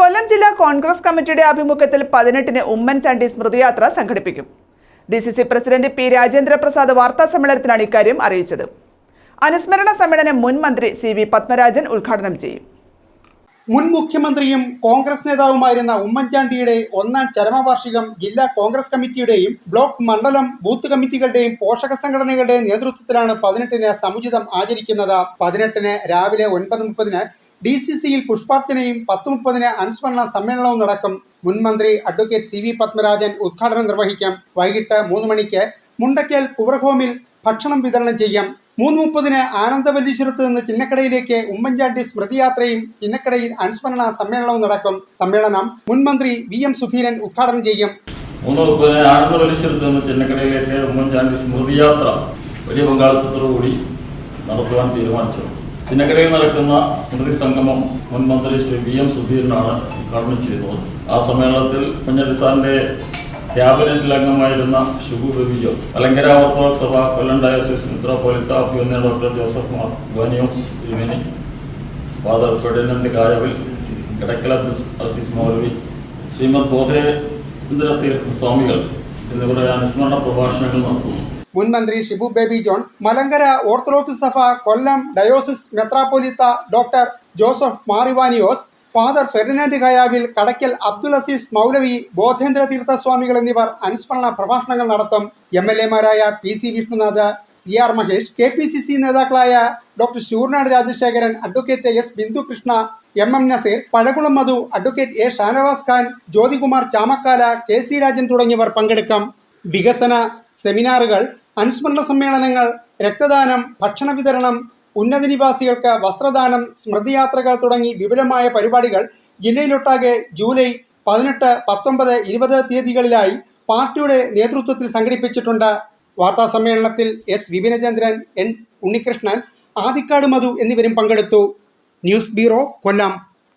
കൊല്ലം ജില്ലാ കോൺഗ്രസ് കമ്മിറ്റിയുടെ ആഭിമുഖ്യത്തിൽ പതിനെട്ടിന് ഉമ്മൻചാണ്ടി സ്മൃതിയാത്ര സംഘടിപ്പിക്കും. D C C president P Rajendraprasad വാർത്താ സമ്മേളനത്തിലാണ് ഇക്കാര്യം അറിയിച്ചത്. അനുസ്മരണ സമ്മേളനം മുൻ മന്ത്രി സി വി പത്മരാജൻ ഉദ്ഘാടനം ചെയ്യും. മുൻ മുഖ്യമന്ത്രിയും കോൺഗ്രസ് നേതാവുമായിരുന്ന ഉമ്മൻചാണ്ടിയുടെ ഒന്നാം ചരമവാർഷികം ജില്ലാ കോൺഗ്രസ് കമ്മിറ്റിയുടെയും ബ്ലോക്ക് മണ്ഡലം ബൂത്ത് കമ്മിറ്റികളുടെയും പോഷക സംഘടനകളുടെയും നേതൃത്വത്തിലാണ് പതിനെട്ടിന് സമുചിതം ആചരിക്കുന്നത്. പതിനെട്ടിന് രാവിലെ ഒൻപത് മുപ്പതിന് ഡി സി സിയിൽ പുഷ്പാർച്ചനയും പത്ത് മുപ്പതിന് അനുസ്മരണ സമ്മേളനവും നടക്കും. മുൻമന്ത്രി അഡ്വക്കേറ്റ് സി വി പത്മരാജൻ ഉദ്ഘാടനം നിർവഹിക്കും. വൈകിട്ട് മൂന്ന് മണിക്ക് മുണ്ടക്കേൽ പുവർഹോമിൽ ഭക്ഷണം വിതരണം ചെയ്യാം. മൂന്ന് മുപ്പതിന് ആനന്ദവല്ലീശ്വരത്ത് നിന്ന് ചിന്നക്കടയിലേക്ക് ഉമ്മൻചാണ്ടി സ്മൃതിയാത്രയും ചിന്നക്കടയിൽ അനുസ്മരണ സമ്മേളനവും നടക്കും. സമ്മേളനം മുൻമന്ത്രി വി എം സുധീരൻ ഉദ്ഘാടനം ചെയ്യും. മൂന്ന് മുപ്പതിന് ആനന്ദവല്ലീശ്വരത്ത് നിന്ന് ചിന്നക്കടയിലേക്ക് ഉമ്മൻചാണ്ടി സ്മൃതിയാത്ര വലിയ പങ്കാളിത്തത്തോടുകൂടി നടത്തുവാൻ തീരുമാനിച്ചു ചിന്നക്കടയിൽ നടക്കുന്ന സ്മൃതി സംഗമം മുൻ മന്ത്രി ശ്രീ വി എം സുധീരനാണ് ഉദ്ഘാടനം ചെയ്യുന്നത് ആ സമ്മേളനത്തിൽ കുഞ്ഞലി സാറിന്റെ ക്യാബിനറ്റിൽ അംഗമായിരുന്ന ഷുഗു ബെബിജോ അലങ്കര ഓർത്തഡോക്സ് സഭ കൊല്ലം ഡയോസിസ് മിത്രോപൊലിത്ത അഭ്യൂന്ന ഡോക്ടർ ജോസഫ് മാർ ഗോനിയോസ് ഇമിനി ഫാദർ ഫെഡിനന്റ് കായവിൽ കിടക്കല അസീസ് മൗലവി ശ്രീമദ് ബോധേന്ദ്ര തീർത്ഥ സ്വാമികൾ എന്നിവരുടെ അനുസ്മരണ പ്രഭാഷണങ്ങൾ നടത്തുന്നു. മുൻ മന്ത്രി Shibu Baby John Malankara Orthodox സഭ കൊല്ലം ഡയോസിസ് മെത്രാപ്പൊലിത്ത ഡോക്ടർ ജോസഫ് മാറിവാനിയോസ് ഫാദർ ഫെർഡിനാൻഡ് ഖയാവിൽ കടക്കൽ അബ്ദുൽ അസീസ് മൗലവി ബോധേന്ദ്ര തീർത്ഥസ്വാമികൾ എന്നിവർ അനുസ്മരണ പ്രഭാഷണങ്ങൾ നടത്തും. M L എമാരായ P C Vishnunath C R Mahesh K P C C നേതാക്കളായ doctor Sooranad Rajasekharan advocate S Bindu Krishna M M Naseer Pazhakulam Madhu advocate A Shanavas Khan Jyothikumar Chamakkala K C Rajan തുടങ്ങിയവർ പങ്കെടുക്കും. വികസന സെമിനാറുകൾ അനുസ്മരണ സമ്മേളനങ്ങൾ രക്തദാനം ഭക്ഷണ വിതരണം ഉന്നത നിവാസികൾക്ക് വസ്ത്രദാനം സ്മൃതിയാത്രകൾ തുടങ്ങി വിപുലമായ പരിപാടികൾ ജില്ലയിലൊട്ടാകെ ജൂലൈ പതിനെട്ട് പത്തൊമ്പത് ഇരുപത് തീയതികളിലായി പാർട്ടിയുടെ നേതൃത്വത്തിൽ സംഘടിപ്പിച്ചിട്ടുണ്ട്. വാർത്താ സമ്മേളനത്തിൽ എസ് വിപിനചന്ദ്രൻ എൻ ഉണ്ണികൃഷ്ണൻ ആദിക്കാട് മധു എന്നിവരും പങ്കെടുത്തു. News bureau Kollam.